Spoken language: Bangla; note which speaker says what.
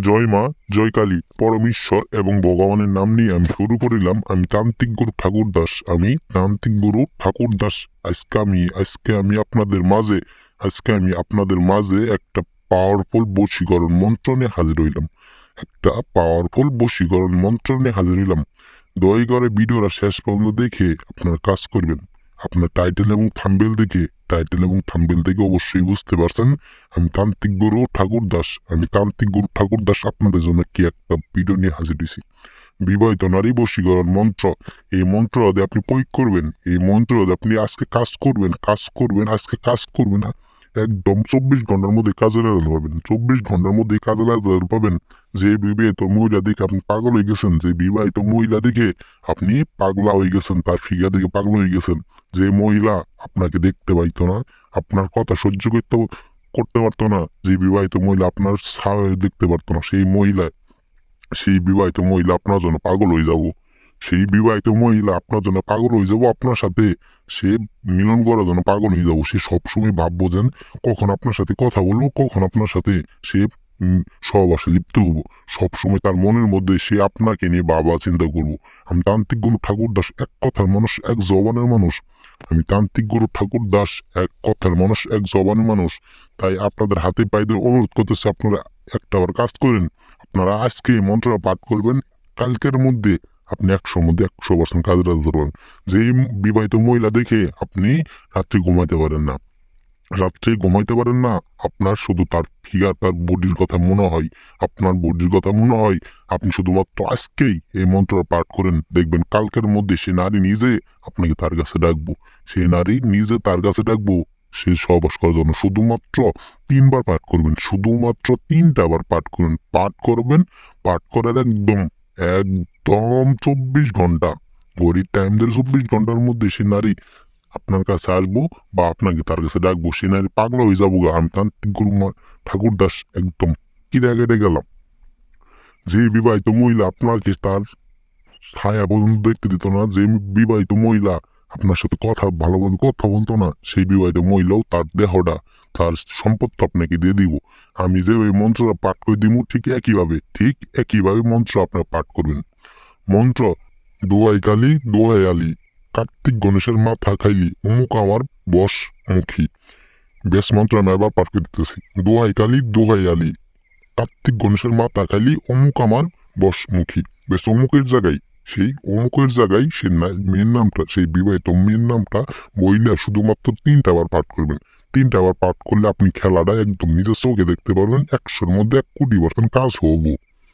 Speaker 1: জয় মা, জয় কালী। পরমেশ্বর এবং ভগবানের নাম নিয়ে আমি শুরু করিলাম। আমি তান্ত্রিক গুরু ঠাকুর দাস। আমি তান্ত্রিক গুরু ঠাকুর দাস। আজকে আমি আজকে আমি আপনাদের মাঝে, আজকে আমি আপনাদের মাঝে একটা পাওয়ারফুল বশীকরণ মন্ত্র নিয়ে হাজির হইলাম। একটা পাওয়ারফুল বশীকরণ মন্ত্র নিয়ে হাজির হইলাম। দয়া করে শেষ পর্যন্ত দেখে আপনার কাজ করবেন। আপনার টাইটেল এবং থাম্বেল দেখে টাইটেল এবং থাম্বেল দেখে অবশ্যই বুঝতে পারছেন। আমি তান্ত্রিক গুরু ঠাকুর দাস। আমি তান্ত্রিক গুরু ঠাকুর দাস আপনাদের জন্য কি একটা ভিডিও নিয়ে হাজির হয়েছি। বিবাহিত নারী বশীকরণ মন্ত্র। এই মন্ত্র আপনি প্রয়োগ করবেন, এই মন্ত্র আপনি আজকে কাজ করবেন কাজ করবেন, আজকে কাজ করবেন না একদম চব্বিশ ঘণ্টার মধ্যে কাজে লাগাতে পারবেন চব্বিশ ঘণ্টার মধ্যে কাজে লাগাতে পারবেন যে বিবাহিত মহিলা দেখে আপনি পাগল হয়ে গেছেন, যে বিবাহিত মহিলা দেখে আপনি পাগলা হয়ে গেছেন, তার ফিগা দেখে পাগল হয়ে গেছেন। যে মহিলা আপনাকে দেখতে পাইতো না, আপনার কথা সহ্য করতে করতে পারতো না, যে বিবাহিত মহিলা আপনার ছায়া দেখতে পারতো না, সেই মহিলা সেই বিবাহিত মহিলা আপনার জন্য পাগল হয়ে যাব। সেই বিবাহিত মহিলা আপনার জন্য পাগল হয়ে যাব, আপনার সাথে সে মিলন করার জন্য পাগল হয়ে যাব। সে সবসময় ভাববো যেন কখন আপনার সাথে কথা বলব, কখন আপনার সাথে সে উম, সহবাসে লিপ্ত হব। সবসময় তার মনের মধ্যে সে আপনাকে নিয়ে বাবা চিন্তা করব। আমি তান্ত্রিক গুরু ঠাকুর দাস এক কথার মানুষ এক জবানের মানুষ। আমি তান্ত্রিক গুরু ঠাকুর দাস এক কথার মানুষ এক জবানের মানুষ। তাই আপনাদের হাতে পাইদের অনুরোধ করতেছে আপনারা একটা বার কাজ করেন। আপনারা আজকে এই মন্ত্রটা পাঠ করবেন কালকের মধ্যে আপনি একশোর মধ্যে একশো পার্সেন্ট কাজে লাগাতে পারবেন যে বিবাহিত মহিলা দেখে আপনি রাত্রে ঘুমাইতে পারেন না। রাত্রে ঘুমাইতে পারেন না। আপনার শুধু তার ফিগার তার বডির কথা মনে হয়। আপনার বডির কথা মনে হয়। আপনি শুধুমাত্র আজকেই এই মন্ত্র পাঠ করেন। দেখবেন কালকের মধ্যে সে নারী নিজে আপনাকে তার কাছে ডাকবো। সে নারী নিজে তার কাছে ডাকবো। সে সহবাস করার জন্য শুধুমাত্র তিনবার পাঠ করবেন। শুধুমাত্র তিনটা বার পাঠ করবেন। পাঠ করবেন, পাঠ করার একদম একদম চব্বিশ ঘণ্টা। ঘড়ির টাইম ধরে চব্বিশ ঘণ্টার মধ্যে সে নারী আপনার কাছে আসব বা আপনাকে তার কাছে ডাকবো, সে নারী পাগলা হয়ে যাব গা। আমি তান্ত্রিক গুরু মা- ঠাকুর দাস একদম কিরা কেটে গেলাম। যে বিবাহিত মহিলা আপনাকে তার ছায়া পর্যন্ত দেখতে দিত না, যে বিবাহিত মহিলা আপনার সাথে কথা, ভালো মতো কথা বলতো না, সেই বিবাহিত মহিলাও তার দেহটা, তার সম্পদটা আপনাকে দিয়ে দিব। আমি যে ওই মন্ত্রটা পাঠ করে দিব ঠিক একইভাবে ঠিক একইভাবে মন্ত্র আপনার পাঠ করবেন। মন্ত্র দোয়াই কালী, দোয়াই আলী। কার্তিক গণেশের মা খাইলি অমুক আমার বস মুখী। বেশ মন্ত্র আমি আবার পাঠ করে দিতেছি। দোয়াই কালি, দোহাই আলি। কার্তিক গণেশের মা খাইলি অমুক আমার বস মুখী। বেশ অমুকের জায়গায়, সেই অমুকের জায়গায় সে মেয়ের নামটা, সেই বিবাহিত মেয়ের নামটা বইলা শুধুমাত্র তিনটা বার পাঠ করবেন। তিনটা বার পাঠ করলে আপনি খেলাটা একদম নিজের চোখে দেখতে পারবেন, একশোর মধ্যে এক কোটি পার্সেন্ট কাজ হব।